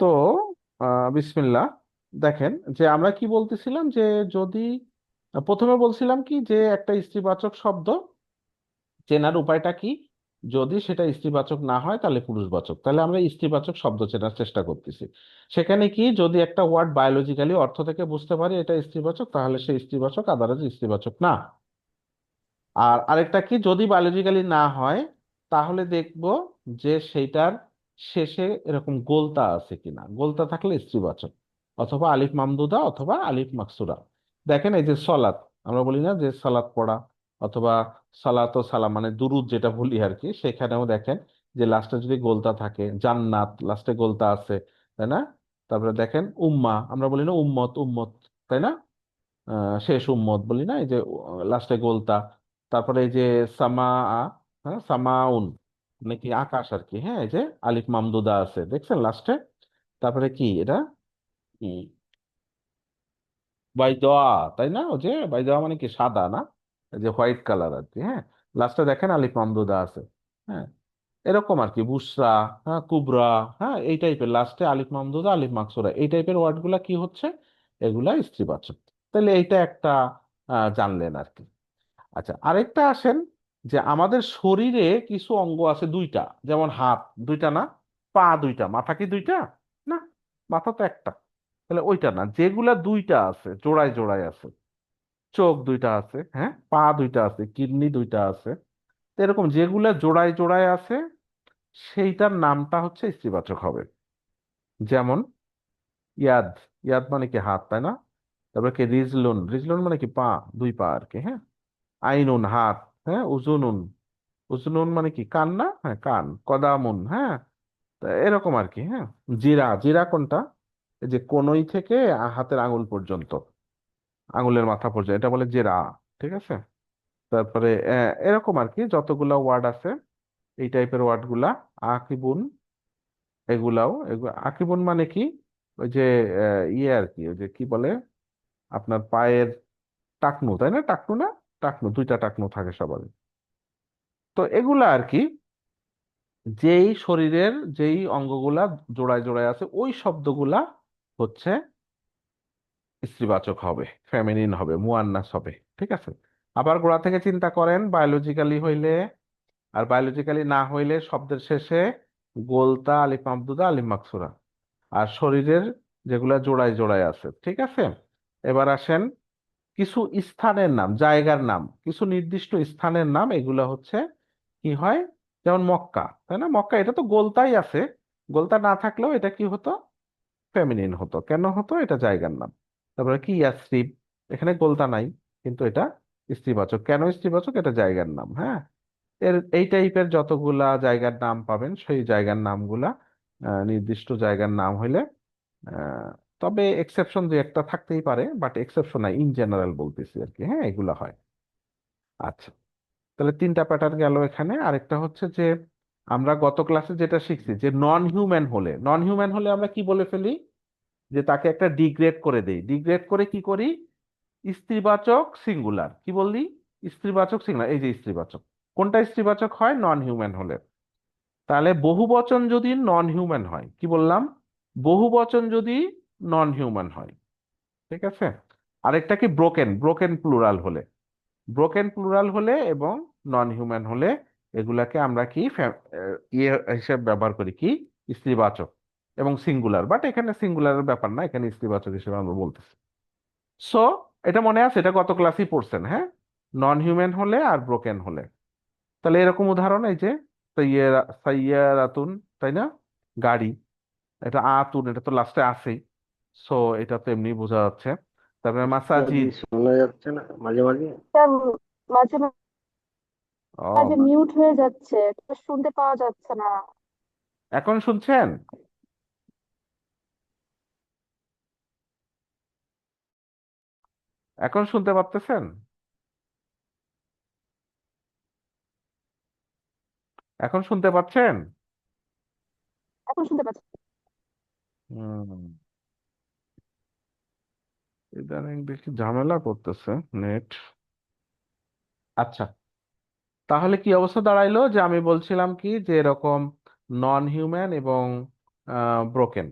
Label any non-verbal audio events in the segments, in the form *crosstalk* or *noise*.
তো বিসমিল্লাহ। দেখেন যে আমরা কি বলতেছিলাম যে যদি, প্রথমে বলছিলাম কি যে একটা স্ত্রীবাচক শব্দ চেনার উপায়টা কি? যদি সেটা স্ত্রীবাচক না হয় তাহলে পুরুষবাচক। তাহলে আমরা স্ত্রীবাচক শব্দ চেনার চেষ্টা করতেছি। সেখানে কি যদি একটা ওয়ার্ড বায়োলজিক্যালি অর্থ থেকে বুঝতে পারি এটা স্ত্রীবাচক, তাহলে সে স্ত্রীবাচক, আদারওয়াইজ স্ত্রীবাচক না। আর আরেকটা কি, যদি বায়োলজিক্যালি না হয় তাহলে দেখব যে সেইটার শেষে এরকম গোলতা আছে কিনা? গোলতা থাকলে স্ত্রীবাচক। অথবা আলিফ মামদুদা অথবা আলিফ মাকসুরা দেখেন এই যে সলাত, আমরা বলি না যে সালাত পড়া অথবা সালাত ও সালাম মানে দুরুদ যেটা বলি আর কি, সেখানেও দেখেন যে লাস্টে যদি গোলতা থাকে, জান্নাত লাস্টে গোলতা আছে, তাই না? তারপরে দেখেন উম্মা, আমরা বলি না উম্মত উম্মত, তাই না? শেষ উম্মত বলি না, এই যে লাস্টে গোলতা। তারপরে এই যে সামা হ্যাঁ সামাউন। মানে কি আকাশ আর কি হ্যাঁ এই যে আলিফ মামদুদা আছে, দেখছেন লাস্টে তারপরে কি এটা? বাইদোয়া, তাই না? ও যে বাইদোয়া মানে কি সাদা, না? যে হোয়াইট কালার আর কি হ্যাঁ লাস্টে দেখেন আলিফ মামদুদা আছে হ্যাঁ? এরকম আর কি বুসরা হ্যাঁ কুবরা হ্যাঁ এই টাইপের লাস্টে আলিফ মামদুদা আলিফ মাকসুরা এই টাইপের ওয়ার্ডগুলা কি হচ্ছে? এগুলা স্ত্রীবাচক তাহলে এইটা একটা জানলেন আর কি আচ্ছা আরেকটা আসেন যে আমাদের শরীরে কিছু অঙ্গ আছে দুইটা, যেমন হাত দুইটা না, পা দুইটা, মাথা কি দুইটা? না, মাথা তো একটা। তাহলে ওইটা না, যেগুলা দুইটা আছে, জোড়ায় জোড়ায় আছে, চোখ দুইটা আছে হ্যাঁ পা দুইটা আছে, কিডনি দুইটা আছে এরকম যেগুলা জোড়ায় জোড়ায় আছে, সেইটার নামটা হচ্ছে স্ত্রীবাচক হবে। যেমন ইয়াদ ইয়াদ মানে কি হাত, তাই না? তারপরে কি রিজলুন রিজলুন মানে কি পা, দুই পা আর কি হ্যাঁ? আইনুন, হাত হ্যাঁ উজুনুন। উজনুন মানে কি? কান না? হ্যাঁ কান। কদামুন হ্যাঁ? এরকম আর কি হ্যাঁ? জিরা জিরা কোনটা? যে কনুই থেকে হাতের আঙুল পর্যন্ত, আঙুলের মাথা পর্যন্ত, এটা বলে জিরা, ঠিক আছে? তারপরে এরকম আর কি, যতগুলা ওয়ার্ড আছে, এই টাইপের ওয়ার্ডগুলা আকিবুন, এগুলাও এগুলো আকিবুন মানে কি? ওই যে ইয়ে আর কি, ওই যে কি বলে? আপনার পায়ের টাকনু, তাই না? টাকনু না? টাকনু, দুইটা টাকনো থাকে সবারই। তো এগুলা আর কি, যেই শরীরের যেই অঙ্গগুলা জোড়ায় জোড়ায় আছে, ওই শব্দগুলা হচ্ছে স্ত্রীবাচক হবে ফেমিনিন হবে, মুয়ান্নাস হবে, ঠিক আছে? আবার গোড়া থেকে চিন্তা করেন বায়োলজিক্যালি হইলে আর বায়োলজিক্যালি না হইলে শব্দের শেষে গোলতা, আলিফ মামদুদা, আলিফ মাকসুরা। আর শরীরের যেগুলা জোড়ায় জোড়ায় আছে, ঠিক আছে? এবার আসেন কিছু স্থানের নাম, জায়গার নাম, কিছু নির্দিষ্ট স্থানের নাম, এগুলো হচ্ছে কি হয়? যেমন মক্কা, তাই না? মক্কা, এটা তো গোলতাই আছে। গোলতা না থাকলেও এটা কি হতো? ফেমিনিন হতো। কেন হতো? এটা জায়গার নাম। তারপরে কি? ইয়াসরিব এখানে গোলতা নাই, কিন্তু এটা স্ত্রীবাচক। কেন স্ত্রীবাচক? এটা জায়গার নাম হ্যাঁ? এর, এই টাইপের যতগুলা জায়গার নাম পাবেন, সেই জায়গার নামগুলা নির্দিষ্ট জায়গার নাম হইলে তবে এক্সেপশন দুই একটা থাকতেই পারে বাট এক্সেপশন নাই ইন জেনারেল বলতেছি আর কি। হ্যাঁ এগুলা হয়। আচ্ছা তাহলে তিনটা প্যাটার্ন গেল এখানে। আরেকটা হচ্ছে যে, আমরা গত ক্লাসে যেটা শিখছি যে নন হিউম্যান হলে নন হিউম্যান হলে আমরা কি বলে ফেলি? যে, তাকে একটা ডিগ্রেড করে দেই। ডিগ্রেড করে কি করি? স্ত্রীবাচক সিঙ্গুলার কি বললি? স্ত্রীবাচক সিঙ্গুলার এই যে স্ত্রীবাচক। কোনটা স্ত্রীবাচক হয়? নন হিউম্যান হলে। তাহলে বহুবচন যদি নন হিউম্যান হয়, কি বললাম? বহুবচন যদি নন হিউম্যান হয়, ঠিক আছে? আরেকটা কি ব্রোকেন ব্রোকেন প্লুরাল হলে। ব্রোকেন প্লুরাল হলে এবং নন হিউম্যান হলে এগুলাকে আমরা কি ইয়ে হিসেবে ব্যবহার করি কি? স্ত্রীবাচক এবং সিঙ্গুলার বাট এখানে সিঙ্গুলারের ব্যাপার না, এখানে স্ত্রীবাচক হিসেবে আমরা বলতেছি। সো এটা মনে আছে? এটা গত ক্লাসেই পড়ছেন হ্যাঁ? নন হিউম্যান হলে আর ব্রোকেন হলে। তাহলে এরকম উদাহরণ, এই যে সাইয়ারা সাইয়ারাতুন তাই না? গাড়ি। এটা আতুন, এটা তো লাস্টে আছেই। সো এটা তো এমনি বোঝা যাচ্ছে। তারপরে মাসাজিদ শোনা যাচ্ছে না মাঝে মাঝে? মাঝে ও মাঝে মিউট হয়ে যাচ্ছে শুনতে পাওয়া যাচ্ছে না। এখন শুনছেন? এখন শুনতে পারতেছেন? এখন শুনতে পাচ্ছেন? এখন শুনতে পাচ্ছি। হুম। ইদানিং দেখি ঝামেলা করতেছে নেট। আচ্ছা তাহলে কি অবস্থা দাঁড়াইলো যে আমি বলছিলাম কি যে এরকম নন হিউম্যান এবং ব্রোকেন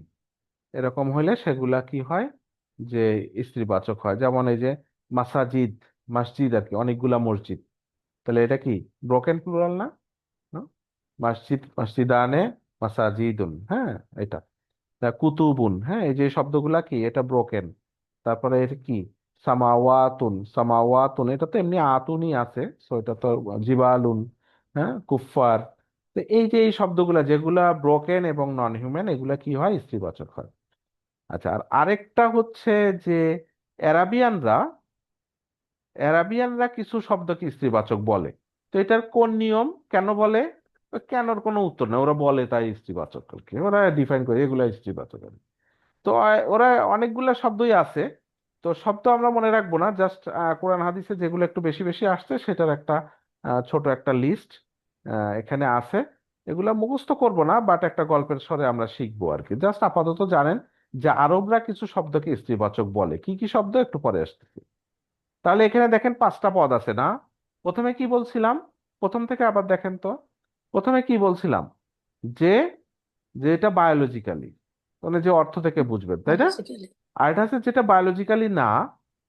এরকম হইলে সেগুলা কি হয়? যে স্ত্রীবাচক হয়। যেমন এই যে মাসাজিদ, মসজিদ আর কি, অনেকগুলা মসজিদ। তাহলে এটা কি ব্রোকেন প্লুরাল না? মসজিদ, মসজিদানে মাসাজিদুন হ্যাঁ এটা। কুতুবুন হ্যাঁ এই যে শব্দগুলা কি, এটা ব্রোকেন তারপরে এটা কি? সামাওয়াতুন। সামাওয়াতুন, এটা তো এমনি আতুনই আছে। সো এটা তো জিবালুন হ্যাঁ? কুফফার। তো এই যে এই শব্দগুলা, যেগুলা ব্রোকেন এবং নন হিউম্যান এগুলা কি হয়? স্ত্রীবাচক হয়। আচ্ছা আর আরেকটা হচ্ছে যে অ্যারাবিয়ানরা অ্যারাবিয়ানরা কিছু শব্দকে স্ত্রীবাচক বলে। তো এটার কোন নিয়ম? কেন বলে? কেনর কোনো উত্তর নেই। ওরা বলে তাই স্ত্রীবাচক আর ওরা ডিফাইন করে এগুলা স্ত্রীবাচক আর তো ওরা অনেকগুলা শব্দই আছে। তো শব্দ আমরা মনে রাখব না জাস্ট কোরআন হাদিসে যেগুলো একটু বেশি বেশি আসছে সেটার একটা ছোট একটা লিস্ট এখানে আছে। এগুলা মুখস্থ করব না বাট একটা গল্পের স্বরে আমরা শিখব আর কি জাস্ট আপাতত জানেন যে আরবরা কিছু শব্দকে স্ত্রীবাচক বলে। কি কি শব্দ? একটু পরে আসতেছি। তাহলে এখানে দেখেন পাঁচটা পদ আছে না? প্রথমে কি বলছিলাম? প্রথম থেকে আবার দেখেন তো। প্রথমে কি বলছিলাম? যে যে এটা বায়োলজিক্যালি মানে যে অর্থ থেকে বুঝবেন, তাই না? আর এটা হচ্ছে যেটা বায়োলজিক্যালি না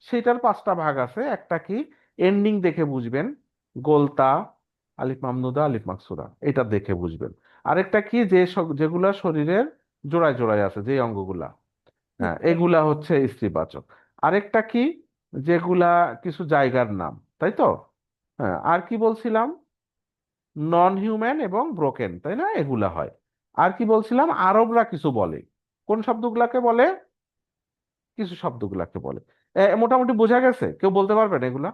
সেটার পাঁচটা ভাগ আছে। একটা কি এন্ডিং দেখে বুঝবেন গোলতা আলিফ মামনুদা আলিফ মাকসুদা এটা দেখে বুঝবেন। আরেকটা কি যে যেগুলা শরীরের জোড়ায় জোড়ায় আছে যে অঙ্গগুলা হ্যাঁ এগুলা হচ্ছে স্ত্রীবাচক। আরেকটা কি যেগুলা কিছু জায়গার নাম তাই তো? হ্যাঁ আর কি বলছিলাম? নন হিউম্যান এবং ব্রোকেন তাই না? এগুলা হয়। আর কি বলছিলাম? আরবরা কিছু বলে। কোন শব্দগুলাকে বলে? কিছু শব্দগুলাকে বলে। মোটামুটি বোঝা গেছে? কেউ বলতে পারবেন এগুলা?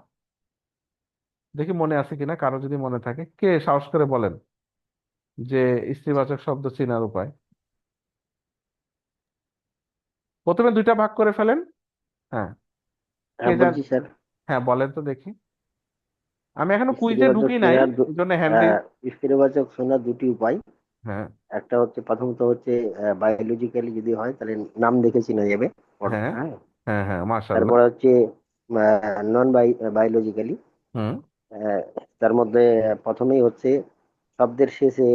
দেখি মনে আছে কিনা কারও যদি মনে থাকে। কে সাহস করে বলেন যে স্ত্রীবাচক শব্দ চেনার উপায়? প্রথমে দুইটা ভাগ করে ফেলেন। হ্যাঁ। হ্যাঁ হ্যাঁ বলেন তো দেখি। আমি এখনও কুইজে ঢুকি নাই জন্য হ্যান্ড স্ত্রীবাচক শোনার দুটি উপায়। হ্যাঁ। একটা হচ্ছে প্রথমত হচ্ছে বায়োলজিক্যালি যদি হয় তাহলে নাম দেখে চেনা যাবে। হ্যাঁ হ্যাঁ। হ্যাঁ। হ্যাঁ মাশাআল্লাহ। তারপরে হচ্ছে নন বায়োলজিক্যালি হুম। তার মধ্যে প্রথমেই হচ্ছে শব্দের শেষে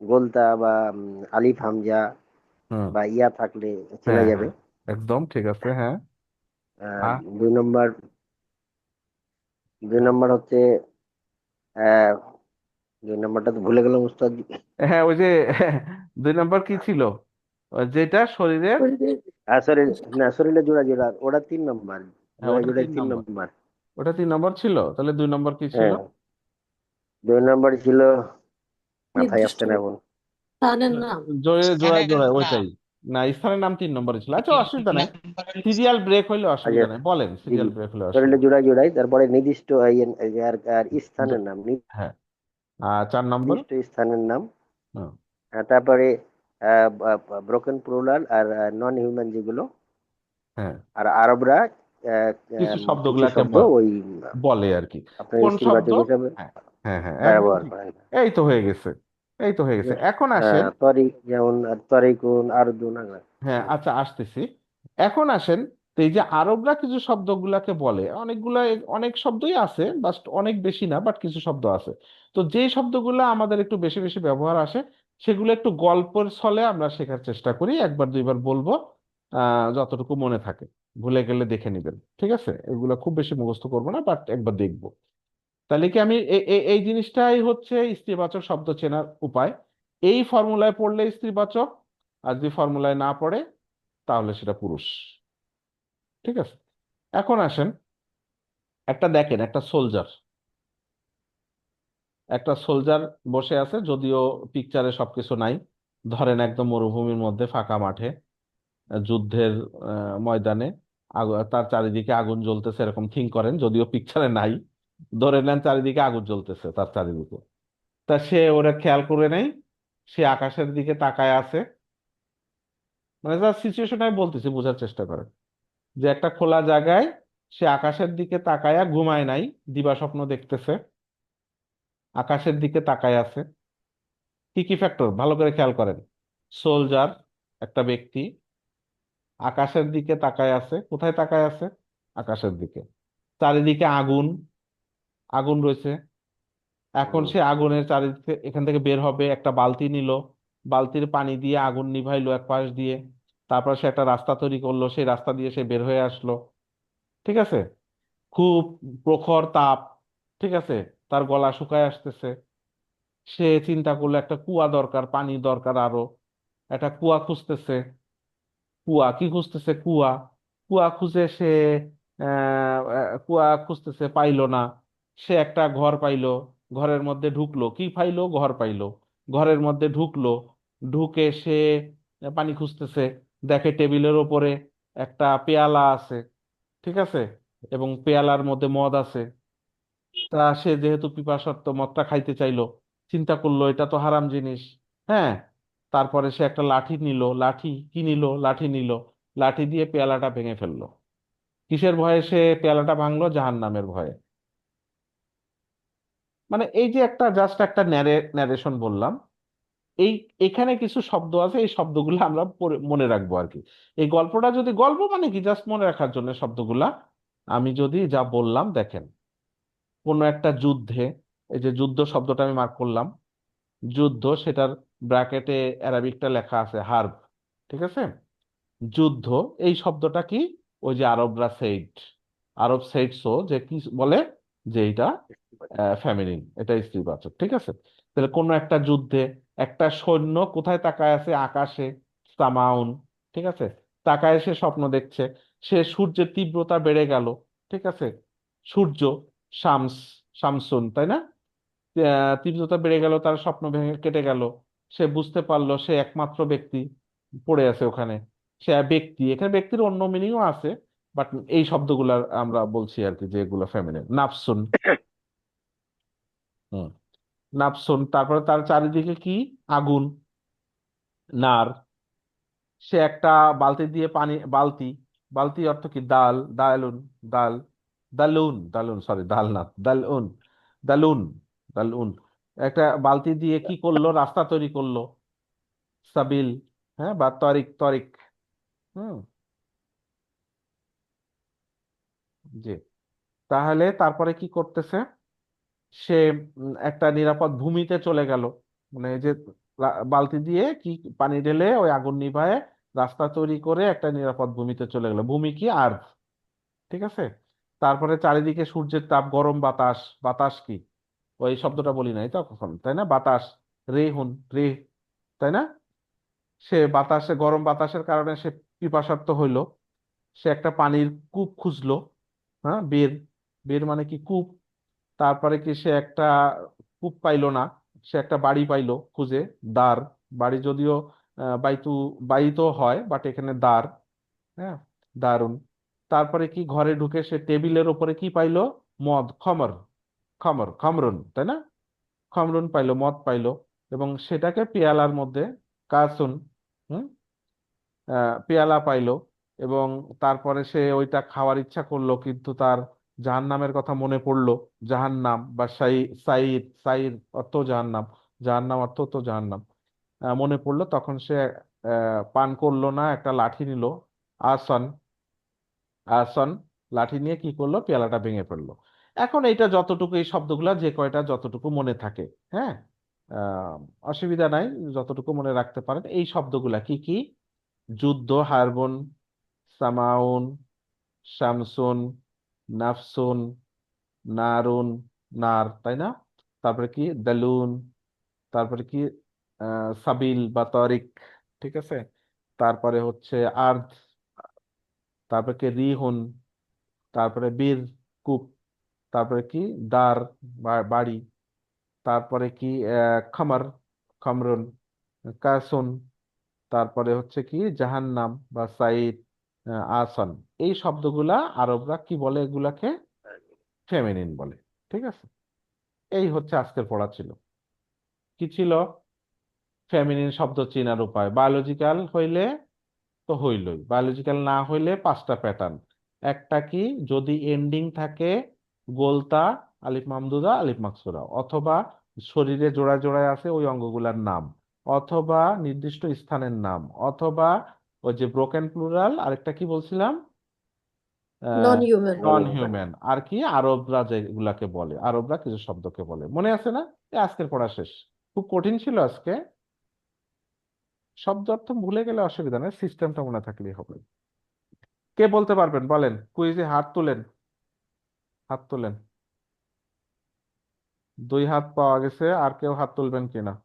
গোলতা বা আলিফ হামজা হুম। বা ইয়া থাকলে চেনা হ্যাঁ যাবে। হ্যাঁ। একদম ঠিক আছে হ্যাঁ। দুই নম্বর দুই নম্বর হচ্ছে আহ, দুই নম্বরটা তো ভুলে গেলাম উস্তাদ। হ্যাঁ ওই যে দুই নম্বর কি ছিল? যেটা শরীরের আর না শরীরে জোড়া জোড়া। ওটা তিন নম্বর। হ্যাঁ জোড়া ওটা জোড়া তিন তিন নম্বর। নম্বর। ওটা তিন নম্বর ছিল? তাহলে দুই নম্বর কি ছিল? হ্যাঁ। দুই নম্বর ছিল মাথায় নির্দিষ্ট। আসছে না এখন। স্থানের নাম। জোরে জোড়ায় স্থানের জোড়ায় ওইটাই। না স্থানের নাম তিন নম্বরে ছিল। আচ্ছা তিন অসুবিধা নাই। নম্বরের সিরিয়াল ব্রেক হইলে অসুবিধা আচ্ছা। নাই। বলেন সিরিয়াল ব্রেক হলে শরীরে অসুবিধা জোড়া জোড়াই তারপরে নির্দিষ্ট আর আর স্থানের নাম। হ্যাঁ। চার নম্বর? স্থানের নাম। তারপরে ব্রোকেন প্লুরাল আর নন হিউম্যান যেগুলো। হ্যাঁ। আর আরবরা কিছু শব্দগুলাকে শব্দ ওই বলে আর কি। কোন শব্দ? হ্যাঁ হ্যাঁ হ্যাঁ। এই তো হয়ে গেছে। এই তো হয়ে গেছে। এখন আসেন। হ্যাঁ তরিক যেমন আর তরিকুন আরদুন। হ্যাঁ আচ্ছা আসতেছি। এখন আসেন তো এই যে আরবরা কিছু শব্দগুলাকে বলে, অনেকগুলা, অনেক শব্দই আছে বাট অনেক বেশি না বাট কিছু শব্দ আছে। তো যেই শব্দগুলো আমাদের একটু বেশি বেশি ব্যবহার আসে, সেগুলো একটু গল্পের ছলে আমরা শেখার চেষ্টা করি, একবার, দুইবার বলব যতটুকু মনে থাকে। ভুলে গেলে দেখে নেবেন, ঠিক আছে? এগুলো খুব বেশি মুখস্থ করব না বাট একবার দেখব। তাহলে কি আমি এই জিনিসটাই হচ্ছে স্ত্রীবাচক শব্দ চেনার উপায়। এই ফর্মুলায় পড়লে স্ত্রীবাচক, আর যদি ফর্মুলায় না পড়ে, তাহলে সেটা পুরুষ। ঠিক আছে? এখন আসেন, একটা দেখেন, একটা সোলজার একটা সোলজার বসে আছে, যদিও পিকচারে সবকিছু নাই। ধরেন একদম মরুভূমির মধ্যে, ফাঁকা মাঠে, যুদ্ধের ময়দানে। তার চারিদিকে আগুন জ্বলতেছে, এরকম থিঙ্ক করেন, যদিও পিকচারে নাই। ধরে নেন চারিদিকে আগুন জ্বলতেছে তার চারিদিকে। তা সে ওরা খেয়াল করে নেই, সে আকাশের দিকে তাকায় আছে। মানে যার সিচুয়েশন আমি বলতেছি, বোঝার চেষ্টা করেন। যে একটা খোলা জায়গায় সে আকাশের দিকে তাকায়া ঘুমায় নাই দিবা স্বপ্ন দেখতেছে। আকাশের দিকে তাকায় আছে। কি কি ফ্যাক্টর ভালো করে খেয়াল করেন। সোলজার একটা ব্যক্তি আকাশের দিকে তাকায় আছে। কোথায় তাকায় আছে? আকাশের দিকে। চারিদিকে আগুন আগুন রয়েছে। এখন সে আগুনের চারিদিকে এখান থেকে বের হবে একটা বালতি নিল। বালতির পানি দিয়ে আগুন নিভাইলো এক পাশ দিয়ে। তারপর সে একটা রাস্তা তৈরি করল, সেই রাস্তা দিয়ে সে বের হয়ে আসলো। ঠিক আছে? খুব প্রখর তাপ, ঠিক আছে? তার গলা শুকায় আসতেছে। সে চিন্তা করল, একটা কুয়া দরকার পানি দরকার আরও। একটা কুয়া খুঁজতেছে। কুয়া, কি খুঁজতেছে? কুয়া। কুয়া খুঁজে সে কুয়া খুঁজতেছে, পাইলো না। সে একটা ঘর পাইলো, ঘরের মধ্যে ঢুকলো। কি পাইলো? ঘর পাইলো। ঘরের মধ্যে ঢুকলো। ঢুকে সে পানি খুঁজতেছে। দেখে টেবিলের ওপরে একটা পেয়ালা আছে, ঠিক আছে? এবং পেয়ালার মধ্যে মদ আছে। তা সে যেহেতু পিপাসার্ত, মদটা খাইতে চাইলো, চিন্তা করল, এটা তো হারাম জিনিস। হ্যাঁ তারপরে সে একটা লাঠি নিল, লাঠি কি নিল? লাঠি নিল, লাঠি দিয়ে পেয়ালাটা ভেঙে ফেলল। কিসের ভয়ে সে পেয়ালাটা ভাঙলো? জাহান্নামের ভয়ে। মানে এই যে একটা জাস্ট একটা ন্যারে ন্যারেশন বললাম এই, এখানে কিছু শব্দ আছে, এই শব্দগুলো আমরা মনে রাখব আর কি। এই গল্পটা যদি, গল্প মানে কি? জাস্ট মনে রাখার জন্য শব্দগুলা। আমি যদি যা বললাম, দেখেন। কোনো একটা যুদ্ধে, এই যে যুদ্ধ শব্দটা আমি মার্ক করলাম। যুদ্ধ, সেটার ব্র্যাকেটে অ্যারাবিকটা লেখা আছে হার্ব ঠিক আছে? যুদ্ধ, এই শব্দটা কি? ওই যে আরবরা সেইড আরব সেইডসও যে কি বলে? যে এটা ফ্যামিলিন এটা স্ত্রীবাচক, ঠিক আছে? তাহলে কোনো একটা যুদ্ধে একটা সৈন্য কোথায় তাকায় আছে? আকাশে সামাউন ঠিক আছে? তাকায় সে স্বপ্ন দেখছে। সে সূর্যের তীব্রতা বেড়ে গেল ঠিক আছে? সূর্য শামস শামসুন তাই না? তীব্রতা বেড়ে গেল তার স্বপ্ন ভেঙে কেটে গেল। সে বুঝতে পারল সে একমাত্র ব্যক্তি পড়ে আছে ওখানে। সে ব্যক্তি এখানে ব্যক্তির অন্য মিনিংও আছে বাট এই শব্দগুলা আমরা বলছি আর কি যে এগুলো ফেমিনিন নাফসুন। *coughs* হুম। নাফসুন, তারপরে তার চারিদিকে কি? আগুন, নার। সে একটা বালতি দিয়ে পানি, বালতি বালতি অর্থ কি? দাল, দালুন দাল, দালুন দালুন সরি দাল না, দালুন দালুন দালুন। একটা বালতি দিয়ে কি করল? রাস্তা তৈরি করল। সাবিল হ্যাঁ বা তরিক তরিক, হুম। জি। তাহলে তারপরে কি করতেছে? সে একটা নিরাপদ ভূমিতে চলে গেল। মানে যে বালতি দিয়ে কি পানি ঢেলে ওই আগুন নিভায়ে রাস্তা তৈরি করে একটা নিরাপদ ভূমিতে চলে গেল। ভূমি কি আর্থ, ঠিক আছে? তারপরে চারিদিকে সূর্যের তাপ, গরম বাতাস বাতাস কি? ওই শব্দটা বলি নাই তো কখন, তাই না? বাতাস, রে রেহুন রে, তাই না? সে বাতাসে, গরম বাতাসের কারণে সে পিপাসার্ত হইল। সে একটা পানির কূপ খুঁজলো হ্যাঁ? বের বের মানে কি কূপ? তারপরে কি সে একটা কূপ পাইলো না, সে একটা বাড়ি পাইলো খুঁজে, দ্বার। বাড়ি যদিও বাইতু বাইতো হয় বাট এখানে দ্বার হ্যাঁ দারুণ তারপরে কি ঘরে ঢুকে সে টেবিলের ওপরে কি পাইলো? মদ, খমর খমর, খমরুন, তাই না? খমরুন পাইলো, মদ পাইলো, এবং সেটাকে পেয়ালার মধ্যে কাসুন হুম পেয়ালা পাইলো, এবং তারপরে সে ওইটা খাওয়ার ইচ্ছা করল, কিন্তু তার জাহান্নামের কথা মনে পড়ল। জাহান নাম বা সাই সাইর সাইর অর্থ জাহান্নাম জাহান্নাম অর্থ তো জাহান্নাম। নাম মনে পড়ল তখন সে পান করল না, একটা লাঠি নিল। আসন আসন লাঠি নিয়ে কি করল? পেয়ালাটা ভেঙে ফেলল। এখন এইটা যতটুকু, এই শব্দগুলা যে কয়টা যতটুকু মনে থাকে হ্যাঁ? অসুবিধা নাই, যতটুকু মনে রাখতে পারেন। এই শব্দগুলা কি কি? যুদ্ধ, হারবন, সামাউন, শামসুন নাফসুন, নারুন, নার, তাই না? তারপরে কি? দালুন, তারপরে কি? সাবিল বা তরিক, ঠিক আছে? তারপরে হচ্ছে আর্ধ তারপরে কি? রিহুন, তারপরে বীর, কূপ, তারপরে কি? দার বাড়ি, তারপরে কি? খামার, খামরুন, কাসুন, তারপরে হচ্ছে কি? জাহান্নাম বা সাইদ আসন। এই শব্দগুলা আরবরা কি বলে এগুলাকে? ফেমিনিন বলে, ঠিক আছে? এই হচ্ছে আজকের পড়া ছিল। কি ছিল? ফেমিনিন শব্দ চেনার উপায়। বায়োলজিক্যাল হইলে তো হইলই। বায়োলজিক্যাল না হইলে পাঁচটা প্যাটার্ন। একটা কি? যদি এন্ডিং থাকে গোলতা, আলিফ মামদুদা, আলিফ মাকসুরা অথবা শরীরে জোড়ায় জোড়ায় আছে ওই অঙ্গগুলার নাম, অথবা নির্দিষ্ট স্থানের নাম, অথবা ওই যে ব্রোকেন প্লুরাল আরেকটা কি বলছিলাম? নন হিউম্যান নন হিউম্যান আর কি? আরবরা যেগুলাকে বলে আরবরা কিছু শব্দকে বলে। মনে আছে না? আজকের পড়া শেষ। খুব কঠিন ছিল আজকে। শব্দ অর্থ ভুলে গেলে অসুবিধা নেই সিস্টেমটা মনে থাকলেই হবে। কে বলতে পারবেন? বলেন। কুইজে হাত তুলেন। হাত তুলেন। দুই হাত পাওয়া গেছে আর কেউ হাত তুলবেন কিনা?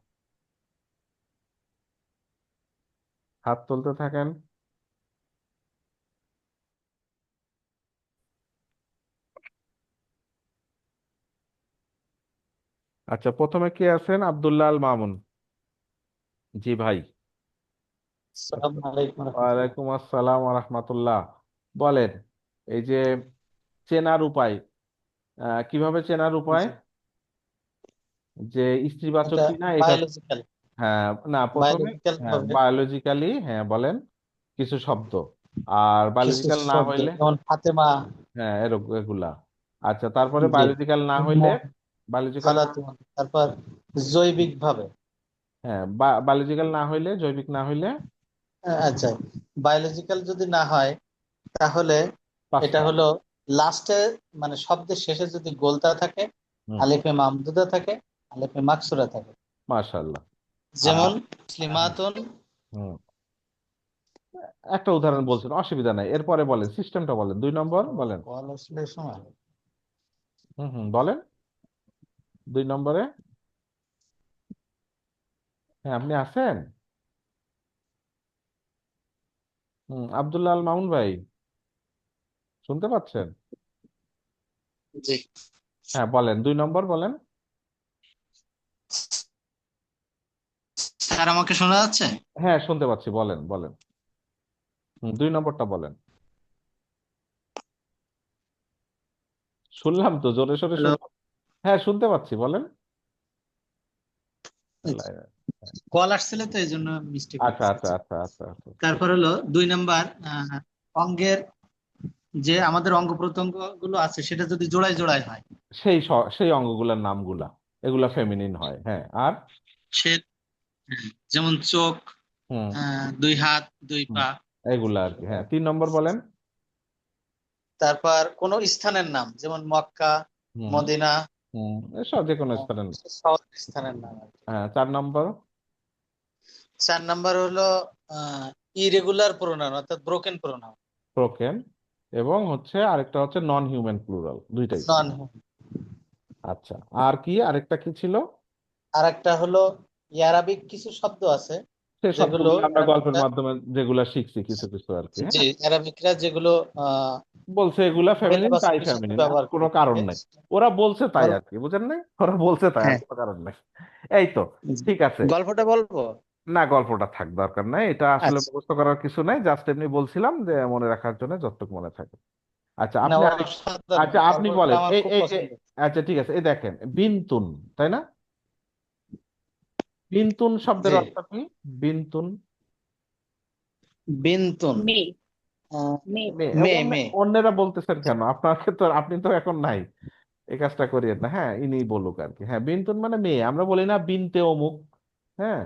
হাত তুলতে থাকেন। আচ্ছা প্রথমে কে আছেন? আব্দুল্লাহ আল মামুন। জি ভাই। আসসালামু আলাইকুম রহমতুল্লাহ। ওয়ালাইকুম আসসালাম রহমতুল্লাহ। বলেন এই যে চেনার উপায় কীভাবে চেনার উপায়? যে স্ত্রীবাচক কিনা এটা বায়োলজিক্যাল হ্যাঁ না প্রথমে বায়োলজিক্যাল হ্যাঁ বায়োলজিক্যালি হ্যাঁ বলেন কিছু শব্দ। আর বায়োলজিক্যাল না হইলে যেমন ফাতেমা। হ্যাঁ এরকম এগুলা। আচ্ছা তারপরে বায়োলজিক্যাল না হইলে বায়োলজিক্যাল না খালাতুন তারপর জৈবিক ভাবে হ্যাঁ বায়োলজিক্যাল না হইলে জৈবিক না হইলে আচ্ছা। বায়োলজিক্যাল যদি না হয় তাহলে এটা হলো লাস্টে মানে শব্দের শেষে যদি গোলতা থাকে আলিফে মামদুদা থাকে আলিফে মাকসুরা থাকে। মাশাআল্লাহ। যেমন হুম। একটা উদাহরণ বলছেন অসুবিধা নাই। এরপরে বলেন সিস্টেমটা বলেন। দুই নম্বর বলেন। কল আসলে সময়। হুম হুম বলেন। দুই নম্বরে? হ্যাঁ আপনি আছেন? হুম আব্দুল্লাহ আল মামুন ভাই শুনতে পাচ্ছেন? জি। হ্যাঁ বলেন দুই নম্বর বলেন। স্যার আমাকে শোনা যাচ্ছে? হ্যাঁ শুনতে পাচ্ছি বলেন বলেন। দুই নম্বরটা বলেন। শুনলাম তো জোরে সোরে শুনলাম। হ্যাঁ শুনতে পাচ্ছি বলেন। আল্লাহ, কল আসছিল তো এই জন্য মিস্টেক আচ্ছা আচ্ছা আচ্ছা আচ্ছা আচ্ছা। তারপর হলো দুই নাম্বার অঙ্গের যে আমাদের অঙ্গ প্রত্যঙ্গগুলো আছে সেটা যদি জোড়ায় জোড়ায় হয়। সেই সেই অঙ্গগুলোর নামগুলা এগুলা ফেমিনিন হয় হ্যাঁ আর? সে হ্যাঁ, যেমন চোখ দুই হাত দুই পা। এগুলা আর কি হ্যাঁ তিন নম্বর বলেন। তারপর কোন স্থানের নাম যেমন মক্কা মদিনা হুম এসব যে কোনো স্থানের নাম। আর কি। হ্যাঁ চার নম্বর? চার নাম্বার হলো ইরেগুলার প্রোনাউন অর্থাৎ ব্রোকেন প্রোনাউন ব্রোকেন এবং হচ্ছে আরেকটা হচ্ছে নন হিউম্যান প্লুরাল দুইটাই। নন আচ্ছা আর কি আরেকটা কি ছিল? আর একটা হলো অ্যারাবিক কিছু শব্দ আছে। আমরা গল্পের মাধ্যমে যেগুলা শিখছি কিছু কিছু আর কি হ্যাঁ জি অ্যারাবিকরা যেগুলো বলছে এগুলা তাই কোনো করে কারণ নাই। ওরা বলছে তাই আর কি বুঝেন ওরা বলছে তাই আর হ্যাঁ। কোনো কারণ নাই। এই তো ঠিক আছে। গল্পটা বলব? না গল্পটা থাক দরকার নাই। এটা আসলে আচ্ছা। মুখস্থ করার কিছু নাই জাস্ট এমনি বলছিলাম যে মনে রাখার জন্য যতটুকু মনে থাকে। আচ্ছা আপনি আচ্ছা আপনি বলেন আচ্ছা ঠিক আছে এই দেখেন বিনতুন তাই না? বিনতুন শব্দের অর্থ কি? বিনতুন। বিনতুন। অন্যেরা বলতেছেন কেন? আপনাকে তো আপনি তো এখন নাই। এই কাজটা করিয়েন না। হ্যাঁ ইনি বলুক আর কি। হ্যাঁ বিনতুন মানে মেয়ে আমরা বলি না বিনতে অমুক। হ্যাঁ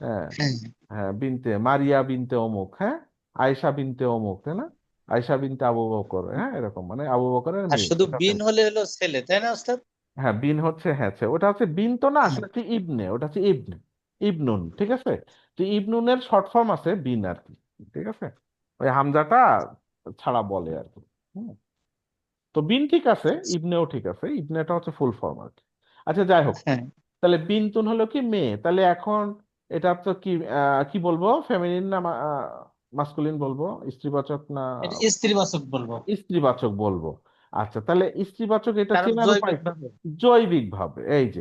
হ্যাঁ হ্যাঁ। হ্যাঁ বিনতে। মারিয়া বিনতে অমুক। হ্যাঁ আয়েশা বিনতে অমুক তাই না? আয়েশা বিনতে আবু বকর। হ্যাঁ এরকম মানে আবু বকরের আর মেয়ে শুধু বিন হলে হলো ছেলে তাই না ওস্তাদ? হ্যাঁ বিন হচ্ছে হ্যাঁ ছে- ওটা হচ্ছে বিন তো না আসলে হচ্ছে ইবনে ওটা হচ্ছে ইবনে ইবনুন ঠিক আছে? তো ইবনুনের শর্ট ফর্ম আছে বিন আর কি ঠিক আছে? ওই হামজাটা ছাড়া বলে আর কি হুম। তো বিন ঠিক আছে ইবনেও ঠিক আছে ইবনেটা হচ্ছে ফুল ফর্ম আর কি। আচ্ছা যাই হোক হ্যাঁ। তাহলে বিনতুন হলো কি মেয়ে তাহলে এখন এটা তো কি কি বলব ফেমিনিন না মাস্কুলিন বলব স্ত্রীবাচক না স্ত্রীবাচক বলব। স্ত্রীবাচক বলব। আচ্ছা তাহলে স্ত্রীবাচক এটা কারণ চেনার উপায় জৈবিক ভাবে। এই যে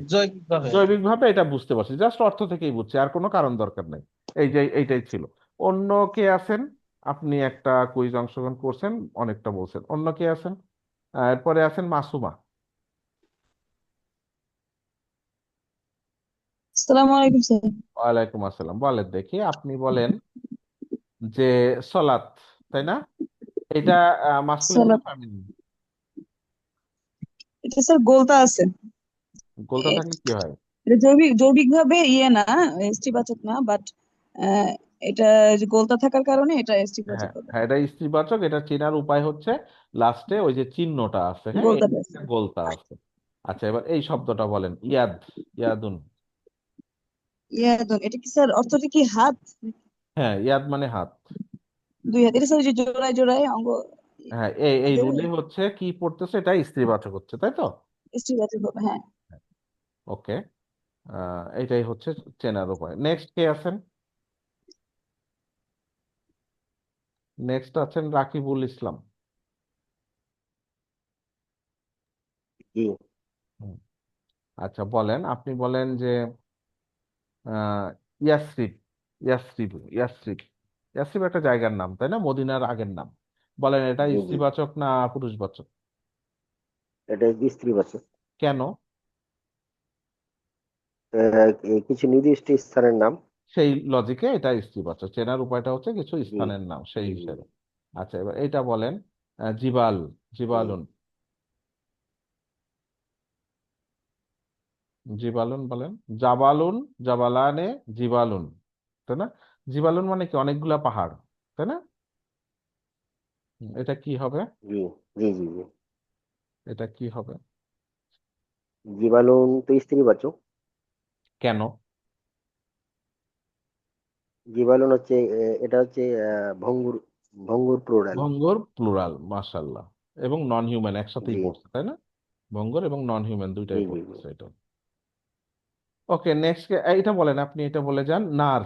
জৈবিক ভাবে। এটা বুঝতে পারছি জাস্ট অর্থ থেকেই বুঝছি আর কোনো কারণ দরকার নাই। এই যে এইটাই ছিল। অন্য কে আছেন? আপনি একটা কুইজ অংশগ্রহণ করছেন অনেকটা বলছেন। অন্য কে আছেন? এরপরে আছেন মাসুমা। আসসালামু আলাইকুম স্যার। ওয়ালাইকুম আসসালাম। বলেন দেখি আপনি বলেন যে সলাত তাই না? এটা মাস্কুলিন না। ফেমিনিন এটা স্যার গোলতা আছে। গোলটা থাকলে কি হয়? এটা জৈবিক জৈবিক ভাবে ইয়ে না স্ত্রীবাচক না বাট এটা যে গোলতা থাকার কারণে এটা স্ত্রীবাচক হ্যাঁ হবে। হ্যাঁ এটা স্ত্রীবাচক এটা চেনার উপায় হচ্ছে লাস্টে ওই যে চিহ্নটা আছে হ্যাঁ? গোলতাটা এই আছে। গোলতা আছে। আচ্ছা এবার এই শব্দটা বলেন ইয়াদ ইয়াদুন। ইয়াদুন এটা কি স্যার অর্থটা কি হাত? হ্যাঁ ইয়াদ মানে হাত। দুই হাত এটা স্যার যে জোড়ায় জোড়ায় অঙ্গ হ্যাঁ এই এই রুলে হচ্ছে কি পড়তেছে এটা স্ত্রীবাচক হচ্ছে তাই তো? স্ত্রীবাচক হবে হ্যাঁ। ওকে আহ এটাই হচ্ছে চেনার উপায়। নেক্সট কে আছেন? নেক্সট আছেন রাকিবুল ইসলাম। আচ্ছা বলেন আপনি বলেন যে আহ ইয়াসরিব ইয়াসরিব ইয়াসরিব ইয়াসরিব একটা জায়গার নাম তাই না? মদিনার আগের নাম। বলেন এটা জি জি। স্ত্রীবাচক না পুরুষবাচক? এটা স্ত্রীবাচক। কেন? আহ, এ- কিছু নির্দিষ্ট স্থানের নাম। সেই লজিকে এটা স্ত্রীবাচক। চেনার উপায়টা হচ্ছে কিছু স্থানের নাম সেই জি। হিসেবে। আচ্ছা এবার এটা বলেন আহ, জিবাল জি। জিবালুন জিবালুন বলেন। জাবালুন জাবালানে জিবালুন তাই না? জিবালুন মানে কি? অনেকগুলা পাহাড় তাই না? এটা কি হবে? জি জি জি জি। এটা কি হবে? জীবাণুন তো স্ত্রীবাচক কেন? জীবাণুন হচ্ছে এটা হচ্ছে ভঙ্গুর ভঙ্গুর প্লুরাল ভঙ্গর প্লুরাল মাশাল্লাহ এবং নন হিউম্যান একসাথেই জি। পড়ছে তাই না? ভঙ্গর এবং নন হিউম্যান দুইটাই জি জি পড়তেছে এটা। ওকে নেক্সট এটা বলেন আপনি এটা বলে যান। নার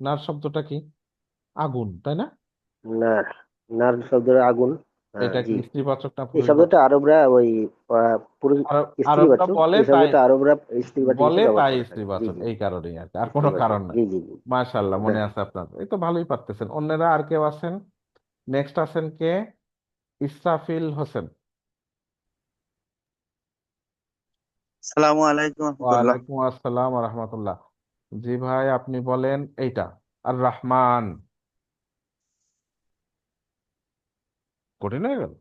নার শব্দটা কি? আগুন তাই না? নার নার শব্দের আগুন হ্যাঁ এটা জি। স্ত্রীবাচক না এই পুরুষবাচক শব্দটা আরবরা ওই পুরুষ আরবরা স্ত্রীবাচক বলে এই তাই শব্দটা আরবরা স্ত্রীবাচক বলে হিসেবে ব্যবহার তাই করে থাকে জি স্ত্রীবাচক জি। এই কারণেই আর কি। আর কোনো কারণ নাই। জি জি জি। মাশাল্লাহ মনে হ্যাঁ। আছে আপনার? এই তো ভালোই পারতেছেন। অন্যরা আর কেউ আছেন? নেক্সট আছেন কে? ইসরাফিল হোসেন। সালামু আলাইকুম রহমতুল্লাহ। ওয়ালাইকুম আসসালাম রহমতুল্লাহ। জি ভাই আপনি বলেন এইটা। আর রহমান। কঠিন হয়ে গেল।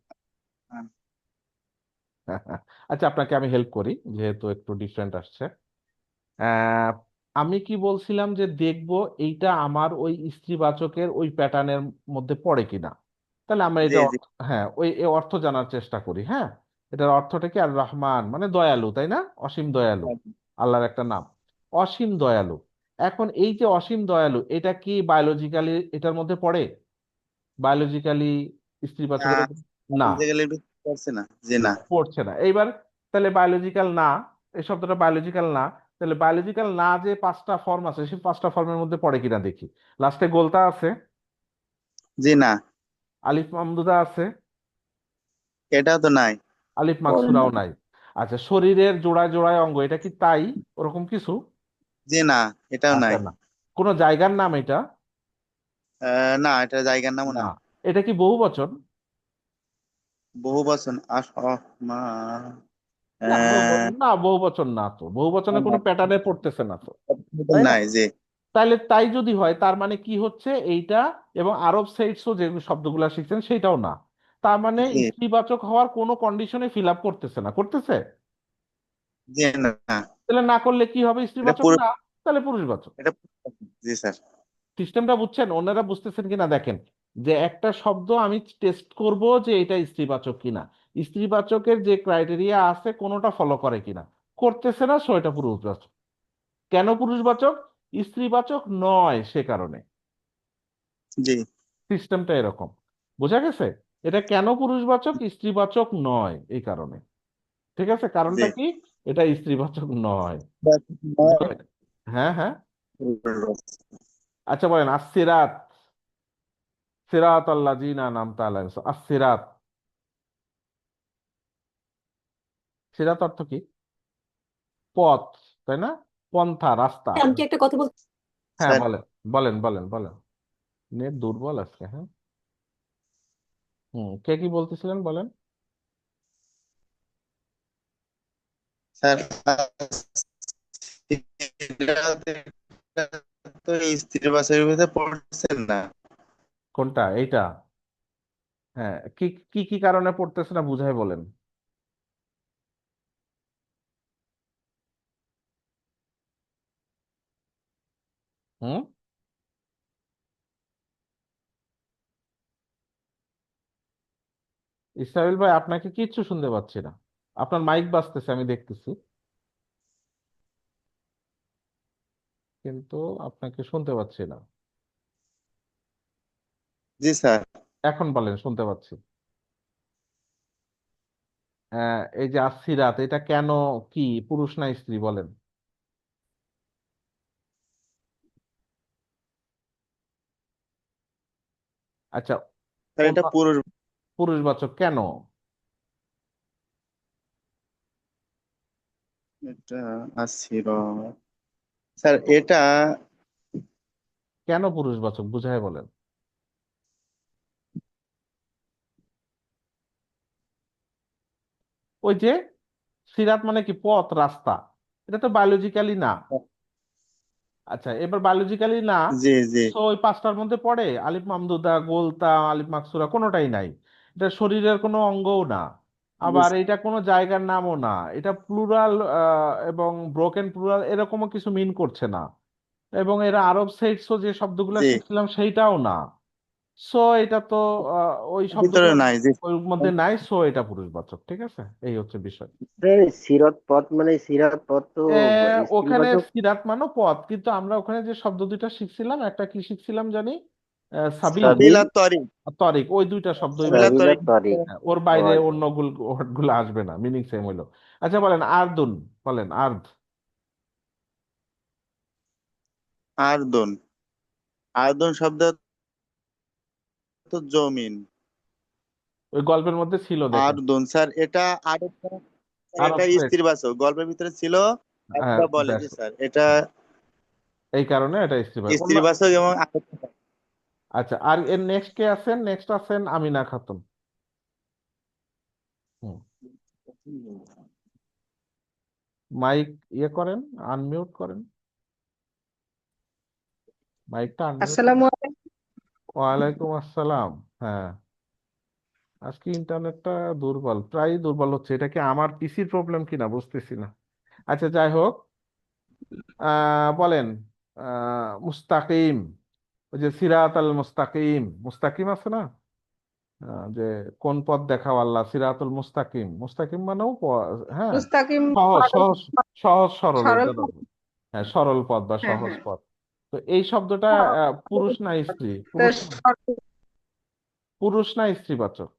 আচ্ছা আপনাকে আমি হেল্প করি যেহেতু একটু ডিফারেন্ট আসছে। আমি কি বলছিলাম যে দেখব এইটা আমার ওই স্ত্রীবাচকের ওই প্যাটার্নের মধ্যে পড়ে কিনা? তাহলে আমরা এটা হ্যাঁ ওই অর্থ জানার চেষ্টা করি হ্যাঁ? এটার অর্থটা কি? আর রহমান মানে দয়ালু তাই না? অসীম দয়ালু আল্লাহর একটা নাম। অসীম দয়ালু। এখন এই যে অসীম দয়ালু এটা কি বায়োলজিক্যালি এটার মধ্যে পড়ে? বায়োলজিক্যালি স্ত্রীবাচকের আহ, না একটু না। না পড়ছে না। এইবার তাহলে বায়োলজিক্যাল না এই শব্দটা বায়োলজিক্যাল না তাহলে বায়োলজিক্যাল না যে পাঁচটা ফর্ম আছে সেই পাঁচটা ফর্মের মধ্যে পড়ে কিনা দেখি। লাস্টে গোলতা আছে। জি না। আলিফ মামদুদা আছে। এটাও তো নাই। আলিফ মাকসুরাও নাই। আচ্ছা শরীরের জোড়ায় জোড়ায় অঙ্গ এটা কি তাই? ওরকম কিছু? জি না এটাও নাই। আচ্ছা না। কোনো জায়গার নাম এটা? না এটা জায়গার নামও না। এটা কি বহু বচন? বহু বচন না বহু বচন না তো। বহু বচনে কোনো প্যাটার্নে পড়তেছে না তো। নাই জি। তাহলে তাই যদি হয় তার মানে কি হচ্ছে? এইটা এবং আরব সাইটসও যে শব্দগুলো শিখছেন সেটাও না। তার মানে জি। স্ত্রীবাচক হওয়ার কোনো কন্ডিশনে ফিল আপ করতেছে না। করতেছে? তাহলে না করলে কি হবে? স্ত্রীবাচক না তাহলে পুরুষবাচক। এটা জি স্যার। সিস্টেমটা বুঝছেন? অন্যরা বুঝতেছেন কিনা দেখেন। যে একটা শব্দ আমি টেস্ট করব যে এটা স্ত্রীবাচক কিনা। স্ত্রীবাচকের যে ক্রাইটেরিয়া আছে কোনোটা ফলো করে কিনা। করতেছে না সো এটা পুরুষবাচক। কেন পুরুষবাচক? স্ত্রীবাচক নয় সে কারণে। জি। সিস্টেমটা এরকম। বোঝা গেছে? এটা কেন পুরুষবাচক? স্ত্রীবাচক নয় এই কারণে। ঠিক আছে? কারণটা কি? এটা স্ত্রীবাচক নয়। হ্যাঁ হ্যাঁ। আচ্ছা বলেন আসিরাত সিরাত আল্লাযিনা আনআমতা আলাইহিম আসিরাত সিরাত। অর্থ কি? পথ তাই না? পন্থা রাস্তা। আমি কি একটা কথা বলতে হ্যাঁ স্যার। বলেন বলেন বলেন বলেন। নেট দুর্বল আজকে হ্যাঁ? হুম কে কি বলতেছিলেন বলেন? স্যার তো স্ত্রী বাসের ভিতরে পড়ছেন না। কোনটা? এইটা। হ্যাঁ কি কি কি কারণে পড়তেছে না বুঝাই বলেন। হুম? ইসরাইল ভাই, আপনাকে কিচ্ছু শুনতে পাচ্ছি না। আপনার মাইক বাজতেছে, আমি দেখতেছি। কিন্তু আপনাকে শুনতে পাচ্ছি না। জি স্যার। এখন বলেন শুনতে পাচ্ছি। আহ, এই যে আসসিরাত এটা কেন কি পুরুষ না স্ত্রী বলেন। আচ্ছা স্যার এটা পুরুষ পুরুষবাচক কেন? এটা আসছিল স্যার এটা কেন পুরুষবাচক বুঝায় বলেন। ওই যে সিরাত মানে কি পথ রাস্তা। এটা তো বায়োলজিক্যালি না। আচ্ছা এবার বায়োলজিক্যালি না। জি জি। তো ওই পাঁচটার মধ্যে পড়ে? আলিফ মামদুদা গোলতা আলিফ মাকসুরা কোনোটাই নাই। এটা শরীরের কোনো অঙ্গও না। আবার এটা কোনো জায়গার নামও না। এটা প্লুরাল এবং ব্রোকেন প্লুরাল এরকমও কিছু মিন করছে না। এবং এরা আরব সেটসও যে শব্দগুলো শিখছিলাম সেইটাও না। সো এটা তো ওই ভিতরে শব্দগুলো নাই ওর মধ্যে নাই সো এটা পুরুষবাচক ঠিক আছে? এই হচ্ছে বিষয়। সিরত পথ মানে সিরাত পথ তো ওখানে সিরাত মানে পথ কিন্তু আমরা ওখানে যে শব্দ দুইটা শিখছিলাম একটা কি শিখছিলাম জানি? সাবিল। তরিক। তরিক ওই দুইটা শব্দ তরিক সাবিলা তরিক। হ্যাঁ, ওর বাইরে। অন্যগুলো আসবে না মিনিং সেম হইল। আচ্ছা বলেন আরদুন বলেন আর্দ। আর্দন। আর্দন শব্দ তো জমিন। ওই গল্পের মধ্যে ছিল আর্দন স্যার এটা আরেকটা স্যার আরব এটা স্ত্রীবাচক গল্পের ভিতরে ছিল হ্যাঁ একটা বলে জি স্যার এটা এই কারণে এটা স্ত্রীবাচক অন্য- স্ত্রীবাচক এবং আচ্ছা আর এর নেক্সট কে আছেন? নেক্সট আছেন আমিনা খাতুন। মাইক ইয়ে করেন আনমিউট করেন। মাইকটা আনমিউট আসসালামু আলাইকুম। ওয়ালাইকুম আসসালাম। হ্যাঁ। আজকে ইন্টারনেটটা দুর্বল প্রায় দুর্বল হচ্ছে। এটা কি আমার পিসির প্রবলেম কিনা? বুঝতেছি না। আচ্ছা যাই হোক। বলেন মুস্তাকিম ওই যে সিরাত আল মুস্তাকিম। মুস্তাকিম আছে না? যে কোন পথ দেখাও আল্লাহ সিরাতুল মুস্তাকিম। মুস্তাকিম মানেও হ্যাঁ। মুস্তাকিম সহজ সহজ সহজ সরল সরল হ্যাঁ সরল পথ বা হ্যাঁ, সহজ হ্যাঁ। পথ। তো এই শব্দটা আহ, পুরুষ না স্ত্রী? পুরুষ পুরুষ না স্ত্রীবাচক?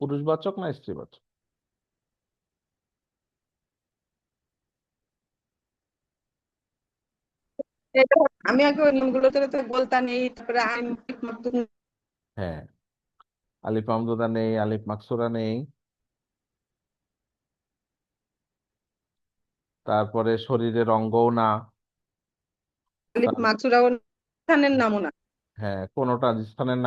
পুরুষবাচক না স্ত্রীবাচক? আমি আগে ওই তো বলতা নেই তারপরে হ্যাঁ। আলিফ মামদুদা নেই আলিফ মাকসুরা নেই। তারপরে শরীরের অঙ্গও না। আলিফ মাকসুরা স্থানের নামও না। হ্যাঁ কোনো স্থানের নাম